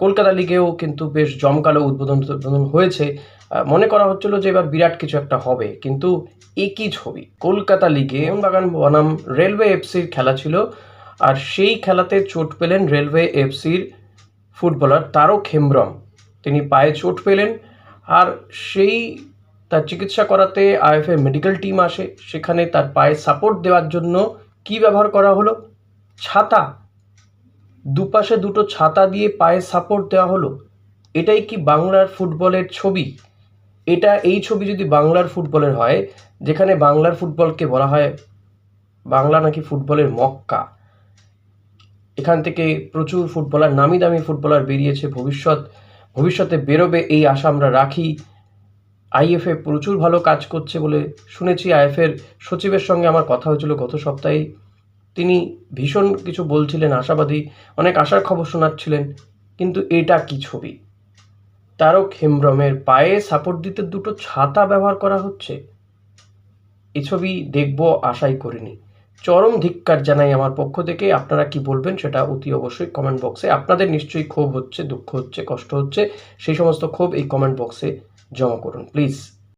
কলকাতা লিগেও কিন্তু বেশ জমকালো উদ্বোধন উদ্বোধন হয়েছে। মনে করা হচ্ছিল যে এবার বিরাট কিছু একটা হবে, কিন্তু একই ছবি। কলকাতা লিগে বাগান বনাম রেলওয়ে এফসির খেলা ছিল, আর সেই খেলাতে চোট পেলেন রেলওয়ে এফসির ফুটবলার তারক হেমব্রম। তিনি পায়ে চোট পেলেন, আর সেই তার চিকিৎসা করাতে আইএফএ মেডিকেল টিম আসে। সেখানে তার পায়ে সাপোর্ট দেওয়ার জন্য কি ব্যবহার করা হলো? ছাতা দুপাশে দুটো ছাতা দিয়ে পায়ে সাপোর্ট দেওয়া হলো। এটাই কি বাংলার ফুটবলের ছবি? এটা এই ছবি যদি বাংলার ফুটবলের হয়, যেখানে বাংলার ফুটবলকে বলা হয় বাংলা নাকি ফুটবলের মক্কা। এখান থেকে প্রচুর ফুটবলার, নামি দামি ফুটবলার বেরিয়েছে ভবিষ্যৎ। ভবিষ্যতে বেরোবে এই আশা আমরা রাখি। আইএফএ প্রচুর ভালো কাজ করছে বলে শুনেছি। আইএফের সচিবের সঙ্গে আমার কথা হয়েছিল গত সপ্তাহে তিনি ভীষণ কিছু বলছিলেন, আশাবাদী, অনেক আশার খবর শোনাচ্ছিলেন, কিন্তু এটা কি ছবি? তারক হেমব্রমের পায়ে সাপোর্ট দিতে দুটো ছাতা ব্যবহার করা হচ্ছে? এ ছবি দেখব, আশাই করিনি। চরম ধিক্কার জানাই আমার পক্ষ থেকে, আপনারা কি বলবেন সেটা অতি অবশ্যই কমেন্ট বক্সে আপনাদের নিশ্চয়ই ক্ষোভ হচ্ছে, দুঃখ হচ্ছে, কষ্ট হচ্ছে, সেই সমস্ত ক্ষোভ এই কমেন্ট বক্সে জমা করুন প্লিজ